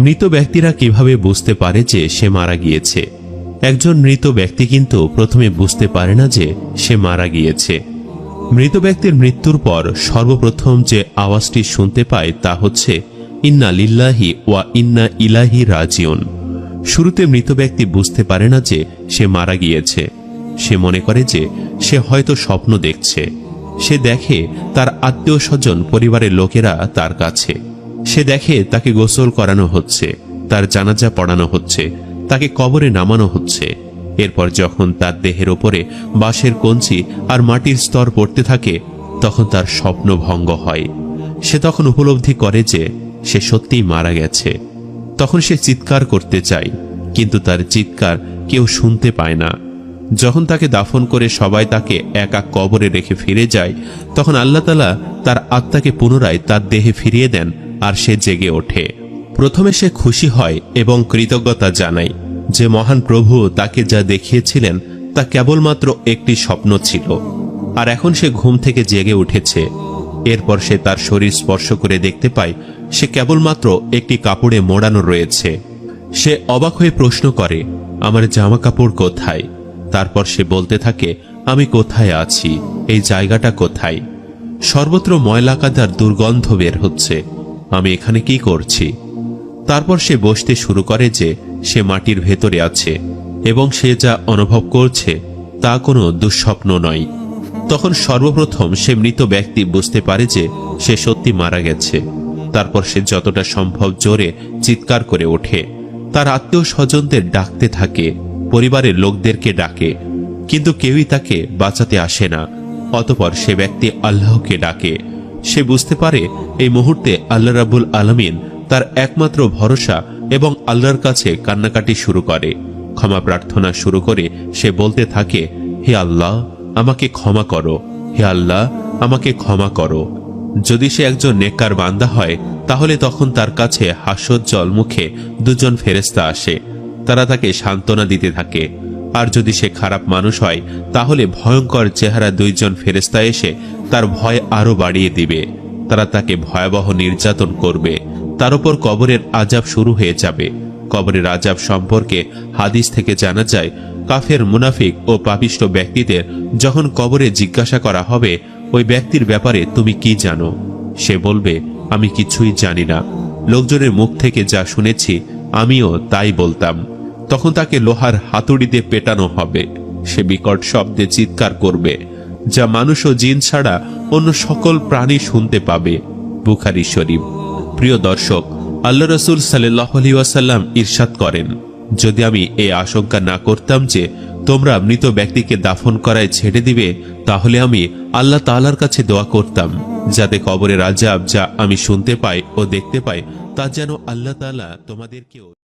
মৃত ব্যক্তিরা কীভাবে বুঝতে পারে যে সে মারা গিয়েছে? একজন মৃত ব্যক্তি কিন্তু প্রথমে বুঝতে পারে না যে সে মারা গিয়েছে। মৃত ব্যক্তির মৃত্যুর পর সর্বপ্রথম যে আওয়াজটি শুনতে পায় তা হচ্ছে, ইন্না লিল্লাহি ওয়া ইন্না ইলাহি রাজিউন। শুরুতে মৃত ব্যক্তি বুঝতে পারে না যে সে মারা গিয়েছে। সে মনে করে যে সে হয়তো স্বপ্ন দেখছে। সে দেখে তার আত্মীয় স্বজন, পরিবারের লোকেরা তার কাছে। সে দেখে তাকে গোসল করানো হচ্ছে, তার জানাজা পড়ানো হচ্ছে, তাকে কবরে নামানো হচ্ছে। এরপর যখন তার দেহের ওপরে বাঁশের কঞ্চি আর মাটির স্তর পড়তে থাকে, তখন তার স্বপ্ন ভঙ্গ হয়। সে তখন উপলব্ধি করে যে সে সত্যিই মারা গেছে। তখন সে চিৎকার করতে চায়, কিন্তু তার চিৎকার কেউ শুনতে পায় না। যখন তাকে দাফন করে সবাই তাকে একা কবরে রেখে ফিরে যায়, তখন আল্লাহ তালা তার আত্মাকে পুনরায় তার দেহে ফিরিয়ে দেন আর সে জেগে ওঠে। প্রথমে সে খুশি হয় এবং কৃতজ্ঞতা জানায় যে মহান প্রভু তাকে যা দেখিয়েছিলেন তা কেবলমাত্র একটি স্বপ্ন ছিল। আর এখন সে ঘুম থেকে জেগে উঠেছে। এরপর সে তার শরীর স্পর্শ করে দেখতে পায় সে কেবলমাত্র একটি কাপড়ে মোড়ানো রয়েছে। সে অবাক হয়ে প্রশ্ন করে, আমার জামা কাপড় কোথায়? তারপর সে বলতে থাকে, আমি কোথায় আছি? এই জায়গাটা কোথায়? সর্বত্র ময়লা কাদার দুর্গন্ধ বের হচ্ছে। আমি এখানে কি করছি? তারপর সে বসতে শুরু করে যে সে মাটির ভেতরে আছে এবং সে যা অনুভব করছে তা কোনো দুঃস্বপ্ন নয়। তখন সর্বপ্রথম সে মৃত ব্যক্তি বুঝতে পারে যে সে সত্যি মারা গেছে। তারপর সে যতটা সম্ভব জোরে চিৎকার করে ওঠে। তার আত্মীয় স্বজনদের ডাকতে থাকে, পরিবারের লোকদেরকে ডাকে, কিন্তু কেউই তাকে বাঁচাতে আসে না। অতপর সে ব্যক্তি আল্লাহকে ডাকে। সে বুঝতে পারে এই মুহূর্তে আল্লাহ রাবুল আলমিন তার একমাত্র ভরসা এবং আল্লাহর কাছে কান্নাকাটি শুরু করে। ক্ষমা প্রার্থনা শুরু করে সে বলতে থাকে, হে আল্লাহ, আমাকে ক্ষমা করো। হে আল্লাহ, আমাকে ক্ষমা করো। যদি সে একজন নেককার বান্দা হয়, তাহলে তখন তার কাছে হাস্যোজ্জ্বল মুখে দুজন ফেরেস্তা আসে। তারা তাকে সান্ত্বনা দিতে থাকে। আর যদি সে খারাপ মানুষ হয়, তাহলে ভয়ঙ্কর চেহারা দুইজন ফেরেস্তা এসে তার ভয় আরও বাড়িয়ে দিবে। তারা তাকে ভয়াবহ নির্যাতন করবে। তার উপর কবরের আজাব শুরু হয়ে যাবে। কবরের আজাব সম্পর্কে হাদিস থেকে জানা যায়, কাফের মুনাফিক ও পাপিষ্ট ব্যক্তিদের যখন কবরে জিজ্ঞাসা করা হবে, ওই ব্যক্তির ব্যাপারে তুমি কি জানো? সে বলবে, আমি কিছুই জানি না। লোকজনের মুখ থেকে যা শুনেছি, আমিও তাই বলতাম। তখন তাকে লোহার হাতুড়িতে পেটানো হবে। সে বিকট শব্দে চিৎকার করবে। যা মানুষ ও জিন ছাড়া অন্য সকল প্রাণী শুনতে পাবে। বুখারি শরীফ। প্রিয় দর্শক, আল্লাহ রসুল সাল্লাহ ওয়াসাল্লাম ইরশাদ করেন, যদি আমি এই আশঙ্কা না করতাম যে তোমরা মৃত ব্যক্তিকে দাফন করায় ছেড়ে দিবে, তাহলে আমি আল্লাহ তাআলার কাছে দোয়া করতাম। যাতে কবরের আজাব যা আমি শুনতে পাই ও দেখতে পাই, তা যেন আল্লাহ তাআলা তোমাদেরকেও